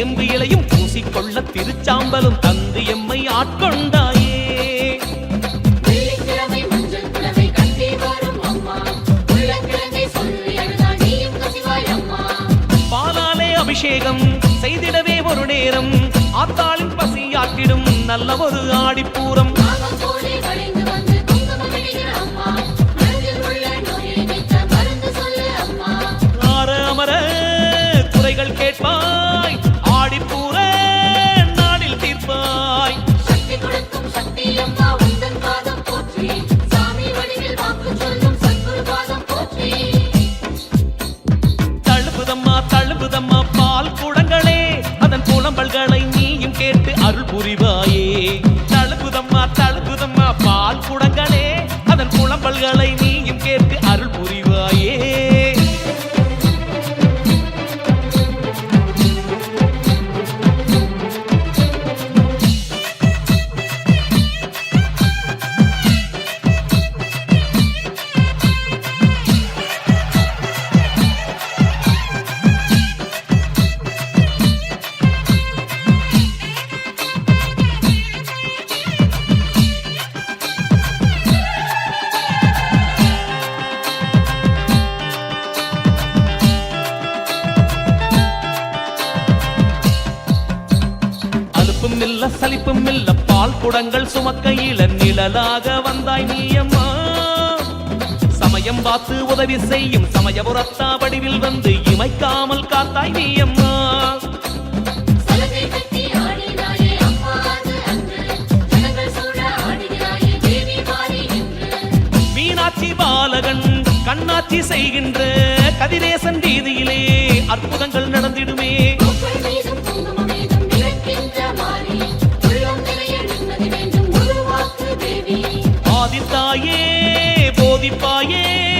வேம்பு இலையும் பூசிக்கொள்ள திருச்சாம்பலும் தந்து எம்மை ஆட்கொண்டாயே. பாலாலே அபிஷேகம் செய்திடவே ஒரு நேரம். ஆத்தாளின் பசியாற்றிடும் நல்ல ஒரு ஆடிப்பூரம். அலுப்பும் இல்ல சலிப்பும் இல்ல. பால் குடங்கள் சுமக்கையில நிழலாக வந்தாய் நீயம்மா. சமயம் பார்த்து உதவி செய்யும் சமயபுரத்தா வடிவில் வந்து இமைக்காமல் காத்தாய் நீயம்மா. அம்மா மீனாட்சி பாலகன் கண்ணாட்சி செய்கின்ற கதிரேசன் வீதியிலே அற்புதங்கள் நடந்திடுமே. மாறி ஆதித்தாயே போதிப்பாயே.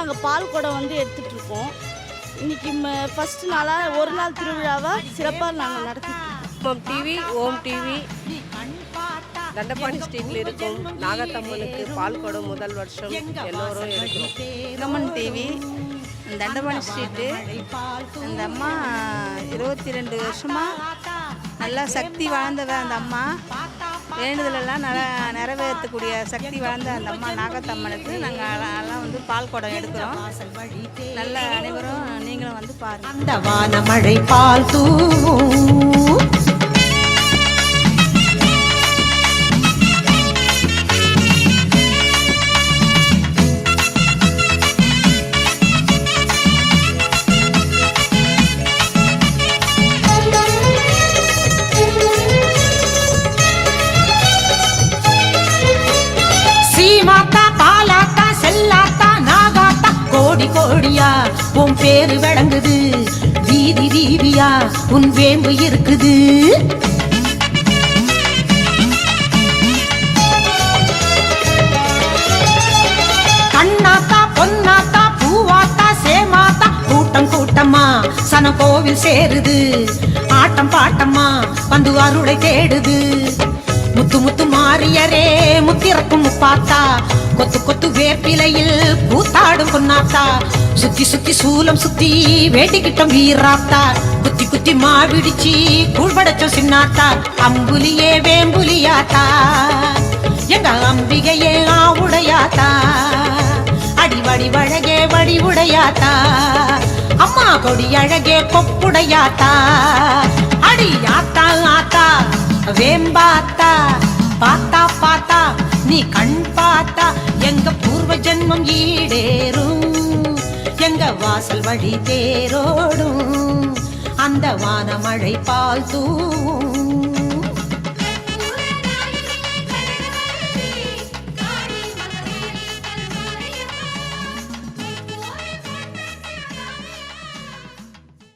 நாங்கள் பால் குடம் வந்து எடுத்துகிட்டு இருக்கோம். இன்னைக்கு ஃபர்ஸ்ட் நாளாக ஒரு நாள் திருவிழாவாக சிறப்பாக நாங்கள் நடத்திட்டு இருக்கோம். Om TV Om TV. Dandapani ஸ்ட்ரீட்டில் இருக்கும். நாகத்தம்மனுக்கு பால் குடம் முதல் வருஷம் எல்லோரும் இருக்கிறோம் கமன் டிவி தண்டபாணி ஸ்ட்ரீட்டு. அந்த அம்மா இருபத்தி ரெண்டு வருஷமாக நல்லா சக்தி வாழ்ந்தவ அந்த அம்மா. வேண்டுதலெல்லாம் நல நிறைவேற்றக்கூடிய சக்தி வாழ்ந்த அந்த அம்மா நாகத்தம்மனுக்கு நாங்கள் எல்லாம் வந்து பால் குடம் எடுக்கிறோம். நல்ல அனைவரும் நீங்களும் வந்து பாருங்கள் அந்த வானமழை பால் தூவும். கோடியா உன் பேரு விளங்குது வீதி வீதியா உன் வேம்பு இருக்குது. கண்ணாத்தா பொன்னாத்தா பூவாத்தா சேமாத்தா கூட்டம் கூட்டமா சன கோவில் சேருது. ஆட்டம் பாட்டம்மா வந்து அருளை தேடுது. முத்து முத்து மாறியரே முத்திறக்கும் முப்பாத்தா கொத்து கொத்து வேப்பிலையில் கூத்தாடும் பொன்னாத்தா. சுத்தி சுத்தி சூலம் சுத்தி வேட்டிக்கிட்டம் வீராத்தா. குத்தி குத்தி மாவிடிச்சி கூழ்படைச்சோம் சின்னாத்தா. அம்புலியே வேம்புலியாத்தா. எங்க அம்பிகையே ஆவுடையாத்தா. அடி வடி வழகே வடி உடையாத்தா அம்மா கொடி அழகே கொப்புடையாத்தா. அடி ஆத்தா ஆத்தா வேம்பாத்தா. பாத்தா பாத்தா நீ கண் பார்த்தா எங்க பூர்வ ஜென்மம் ஈடேறும் எங்க வாசல் வழி தேரோடும் அந்த வானமழை பால் தூவும்.